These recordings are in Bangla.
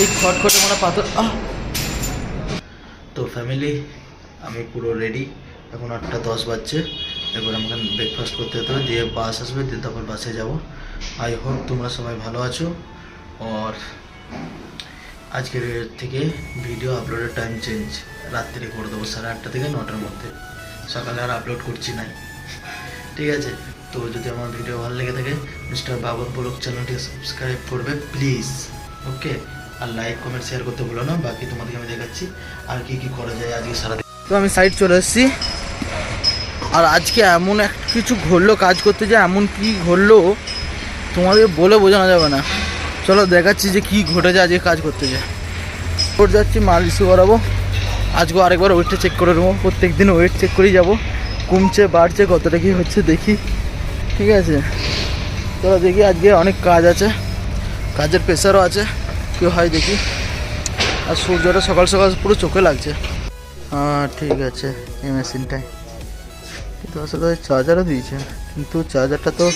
এই খটখটে মানে পাথর তো ফ্যামিলি আমি পুরো রেডি এখন আটটা দশ বাজছে। এবার আমাকে ব্রেকফাস্ট করতে হতে হবে। দিয়ে বাস আসবে, দিয়ে তারপর বাসে যাব। আই হোপ তোমরা সবাই ভালো আছো। আর আজকের থেকে ভিডিও আপলোডের টাইম চেঞ্জ রাত্রে করে দেবো সাড়ে আটটা থেকে নটার মধ্যে। সকালে আর আপলোড করছি নাই। ঠিক আছে? তো যদি আমার ভিডিও ভালো লেগে থাকে মিস্টার বাবর ব্লগ চ্যানেলটি সাবস্ক্রাইব করবে প্লিজ ওকে আর লাইক কমেন্ট শেয়ার করতে ভুলো না, বাকি তোমাদেরকে আমি দেখাচ্ছি আর কি কি করা যায় আজকে সারাদিন। তো আমি সাইড চলে এসেছি। আর আজকে এমন এক কিছু ঘটলো, কাজ করতে যে এমন কি ঘটলো, তোমাদের বলে বোঝানো যাবে না। চলো দেখাচ্ছি যে কি ঘটেছে আজকে কাজ করতে যে। ওর যাচ্ছি মাল রিসিভ করাবো। আজকে আরেকবার ওয়েটটা চেক করে নেব। প্রত্যেক দিন ওয়েট চেক করেই যাব। কমছে, বাড়ছে, কতটা কি হচ্ছে দেখি। ঠিক আছে? চলো দেখি আজকে অনেক কাজ আছে। কাজের প্রেশারও আছে। কি হয় দেখি। আর সূর্যটা সকাল সকাল পুরো চোখে লাগছে। হ্যাঁ ঠিক আছে, এই মেশিনটাই কিন্তু আসলে চার্জারও দিয়েছে। কিন্তু চার্জারটা তো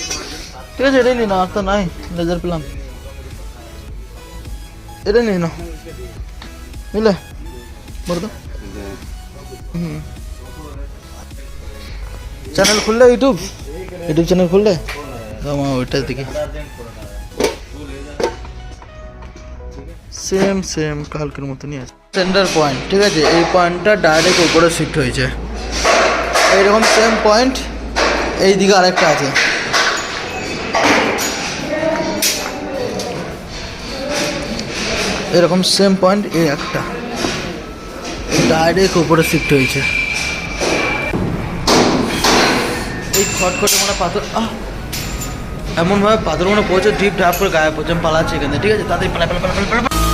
ঠিক আছে এটাই নিই না আর তো নাই লেজার পেলাম। এটাই নিয়ে নাও। বুঝলে বলো তো। হুম। চ্যানেল খুললে ইউটিউব ইউটিউব চ্যানেল খুললে? ওইটা দেখি। সেম সেম কালকের মতনই আছে সেন্টার পয়েন্ট ঠিক আছে? এই পয়েন্টটা ডাইরেক্ট উপরে শিফট হয়েছে। এইরকম সেম পয়েন্ট এই দিকে আরেকটা আছে। এরকম সেম পয়েন্ট এই একটা। ডাইরেক্ট উপরে শিফট হয়েছে। এই খটখটে মানে পাথর, আহ! এমনভাবে পাথর মনে পড়ছে ডিপ ঢাপ করে গায়ে আমি পালাচ্ছি এখান ঠিক আছে? তাদের পালা পালা পালা পালা।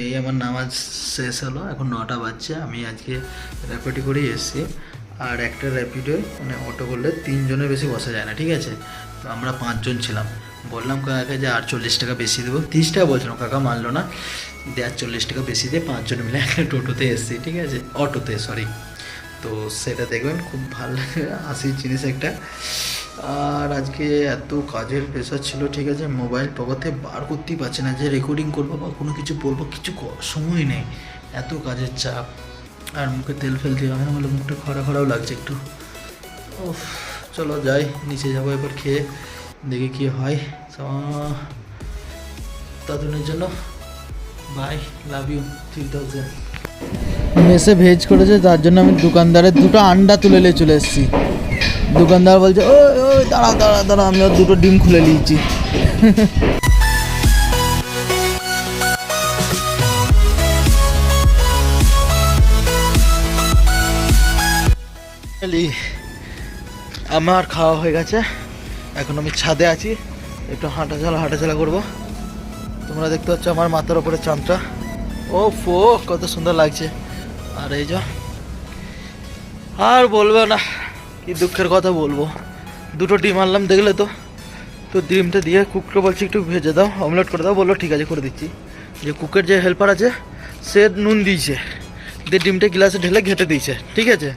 এই আমার নামাজ শেষ হলো, এখন নটা বাজছে, আমি আজকে র্যাপিডো করেই এসেছি। আর একটা র্যাপিডো মানে অটো করলে তিনজনের বেশি বসা যায় না, ঠিক আছে? তো আমরা পাঁচজন ছিলাম। বললাম, কাকাকে যে আটচল্লিশ টাকা বেশি দেবো। তিরিশ টাকা বলছিলাম কাকা মানলো না। দিয়ে আটচল্লিশ টাকা বেশি দিয়ে পাঁচজন মিলে একটা টোটোতে এসেছি, ঠিক আছে? অটোতে সরি তো সেটা দেখবেন, খুব ভালো লাগে হাসির জিনিস একটা। আর আজকে এত কাজের প্রেশার ছিল, ঠিক আছে? মোবাইল পকেটে বার করতেই পারছে না যে রেকর্ডিং করব বা কোনো কিছু বলব, কিছু সময় নেই। এত কাজের চাপ। আর মুখে তেল ফেল দিয়ে আমার বলে মুখটা খরা খরাও লাগছে একটু। ও চলো যাই, নিচে যাব এবার খেয়ে, দেখি কি হয়। ততদিনের জন্য bye love you three thousand message করেছে, তার জন্য আমি দোকানদারের দুটো আন্ডা তুলে নিয়ে চলে এসেছি। দোকানদার বলছে, ওই ওই দাঁড়া দাঁড়া দাঁড়া আমি দুটো ডিম খুলে নিয়েছি আমার খাওয়া হয়ে গেছে। এখন আমি ছাদে আছি। একটু হাঁটাচলা হাঁটাচলা করব। তোমরা দেখতে পাচ্ছ আমার মাথার ওপরে চাঁদটা ও ফো কত সুন্দর লাগছে। আর এই যা, আর বলবে না। কি দুঃখের কথা বলবো দুটো ডিম আনলাম দেখলে তো তো ডিমটা দিয়ে কুককে বলছি একটু ভেজে দাও অমলেট করে দাও বললো ঠিক আছে করে দিচ্ছি যে কুকের যে হেল্পার আছে সে নুন দিয়েছে দিয়ে ডিমটা গ্লাসে ঢেলে ঘেটে দিয়েছে ঠিক আছে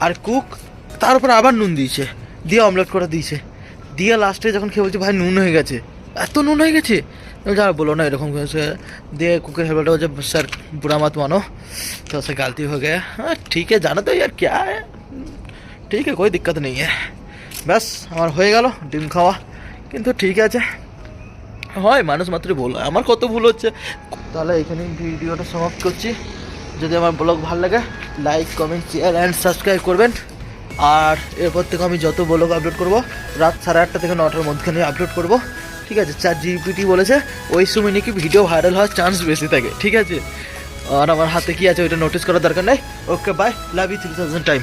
আর কুক তার উপর আবার নুন দিয়েছে দিয়ে অমলেট করে দিয়েছে দিয়ে লাস্টে যখন খেয়ে বলছে ভাই নুন হয়ে গেছে এত নুন হয়ে গেছে যা বলো না এরকম হয়েছে দিয়ে कुकर हेल्पर বলছে सर बुरा मत मानो तो उससे गलती हो गया हाँ ठीक है जाना तो यार क्या है ঠিক আছে कोई दिक्कत नहीं है ব্যাস আমার হয়ে গেল ডিম খাওয়া কিন্তু ঠিক আছে হয় মানুষ মাত্রই ভুল হয় আমার কত ভুল হচ্ছে তাহলে এখানে ভিডিওটা সমাপ্ত করছি যদি আমার ব্লগ ভালো লাগে like comment share and subscribe করবেন আর এরপর থেকে আমি যত ব্লগ আপলোড করব রাত সাড়ে আটটা থেকে নটার মধ্যখানে আপলোড করব ঠিক আছে চার জিপিটি বলেছে ওই সময় নাকি ভিডিও ভাইরাল হওয়ার চান্স বেশি থাকে ঠিক আছে আর আমার হাতে কি আছে ওইটা নোটিস করার দরকার নাই okay bye love you three thousand time